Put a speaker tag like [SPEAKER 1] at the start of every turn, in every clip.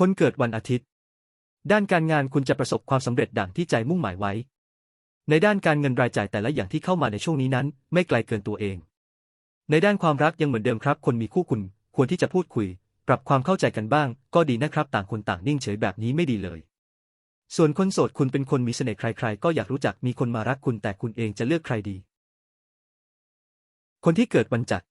[SPEAKER 1] คนเกิดวันอาทิตย์ ด้านการงานคุณจะประสบความสำเร็จดังที่ใจมุ่งหมายไว้ ในด้านการเงินรายจ่ายแต่ละอย่างที่เข้ามาในช่วงนี้นั้น ไม่ไกลเกินตัวเอง ในด้านความรักยังเหมือนเดิมครับ คนมีคู่คุณ ควรที่จะพูดคุย ปรับความเข้าใจกันบ้าง ก็ดีนะครับ ต่างคนต่างนิ่งเฉยแบบนี้ไม่ดีเลย ส่วนคนโสดคุณเป็นคนมีเสน่ห์ใคร ๆ ก็อยากรู้จักมีคนมารักคุณแต่คุณเองจะเลือกใครดี คนที่เกิดวันจันทร์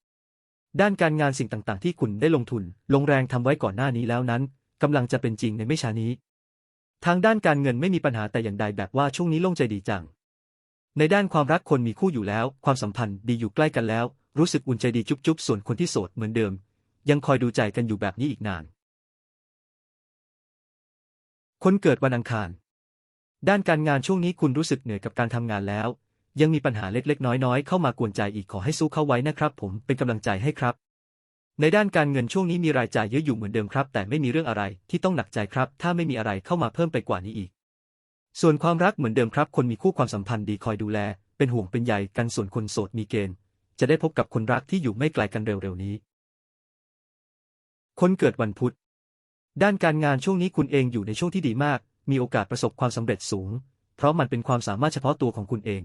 [SPEAKER 1] ด้านการงานสิ่งต่างๆ ที่คุณได้ลงทุน ลงแรงทำไว้ก่อนหน้านี้แล้วนั้น กำลังจะเป็นจริงในไม่ช้านี้ ทางด้านการเงินไม่มีปัญหาแต่อย่างใดแบบว่าช่วงนี้โล่งใจดีจัง ในด้านความรักคนมีคู่อยู่แล้ว ความสัมพันธ์ดีอยู่ใกล้กันแล้ว รู้สึกอุ่นใจดีจุ๊บๆส่วนคนที่โสดเหมือนเดิม ยังคอยดูใจกันอยู่แบบนี้อีกนาน คนเกิดวันอังคาร ด้านการงานช่วงนี้คุณรู้สึกเหนื่อยกับการทำงานแล้ว ยังมีปัญหาเล็กๆ น้อยๆ เข้ามากวนใจอีกขอให้สู้เข้าไว้นะครับ ผมเป็นกำลังใจให้ครับ ในด้านการเงินช่วงนี้มีรายจ่ายเยอะอยู่เหมือนเดิมครับ แต่ไม่มีเรื่องอะไรที่ต้องหนักใจครับ ถ้าไม่มีอะไรเข้ามาเพิ่มไปกว่านี้อีก ส่วนความรักเหมือนเดิมครับ คนมีคู่ความสัมพันธ์ดีคอยดูแล เป็นห่วงเป็นใยกันส่วนคนโสดมีเกณฑ์ จะได้พบกับคนรักที่อยู่ไม่ไกลกันเร็วๆนี้ คนเกิดวันพุธ ด้านการงานช่วงนี้คุณเองอยู่ในช่วงที่ดีมาก มีโอกาสประสบความสำเร็จสูง เพราะมันเป็นความสามารถเฉพาะตัวของคุณเอง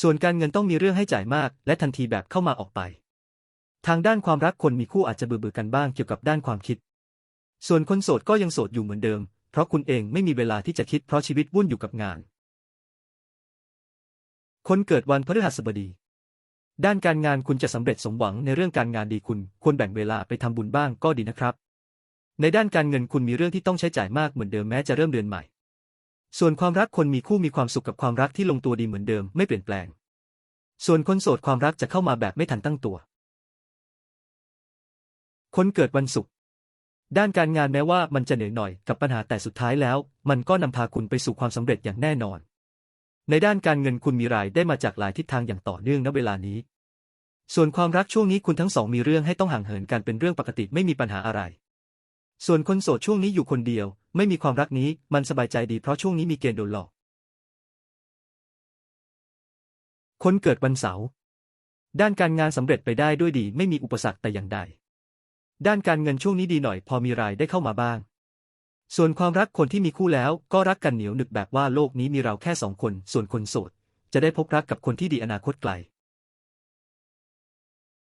[SPEAKER 1] ส่วนการเงินต้องมีเรื่องให้จ่ายมาก และทันทีแบบเข้ามาออกไป ทางด้านความรักคนมีคู่อาจจะเบื่อๆกันบ้างเกี่ยวกับด้านความคิด ส่วนคนโสดก็ยังโสดอยู่เหมือนเดิม เพราะคุณเองไม่มีเวลาที่จะคิดเพราะชีวิตวุ่นอยู่กับงาน คนเกิดวันพฤหัสบดี ด้านการงานคุณจะสำเร็จสมหวังในเรื่องการงานดีคุณ ควรแบ่งเวลาไปทำบุญบ้างก็ดีนะครับ ในด้านการเงินคุณมีเรื่องที่ต้องใช้จ่ายมากเหมือนเดิมแม้จะเริ่มเดือนใหม่ ส่วนความรักคนมีคู่มีความสุขกับความรักที่ลงตัวดีเหมือนเดิมไม่เปลี่ยนแปลง ส่วนคนโสดความรักจะเข้ามาแบบไม่ทันตั้งตัว คนเกิดวันศุกร์ด้านการงานแม้ว่ามันจะเหนื่อยหน่อยกับปัญหาแต่สุดท้ายแล้ว มันก็นำพาคุณไปสู่ความสำเร็จอย่างแน่นอน ในด้านการเงินคุณมีรายได้มาจากหลายทิศทางอย่างต่อเนื่องณเวลานี้ ส่วนความรักช่วงนี้คุณทั้งสองมีเรื่องให้ต้องห่างเหินกันเป็นเรื่องปกติไม่มีปัญหาอะไร ส่วนคนโสดช่วงนี้อยู่คนเดียว ไม่มีความรักนี้มันสบายใจดีเพราะช่วงนี้มีเกณฑ์โดนหลอก คนเกิดวันเสาร์ด้านการงานสำเร็จไปได้ด้วยดีไม่มีอุปสรรคแต่อย่างใด ด้านการเงินช่วงนี้ดีหน่อยพอมีรายได้เข้ามาบ้าง ส่วนความรักคนที่มีคู่แล้วก็รักกันเหนียวหนึบแบบว่าโลกนี้มีเราแค่สองคน ส่วนคนโสด จะได้พบรักกับคนที่ดีอนาคตไกล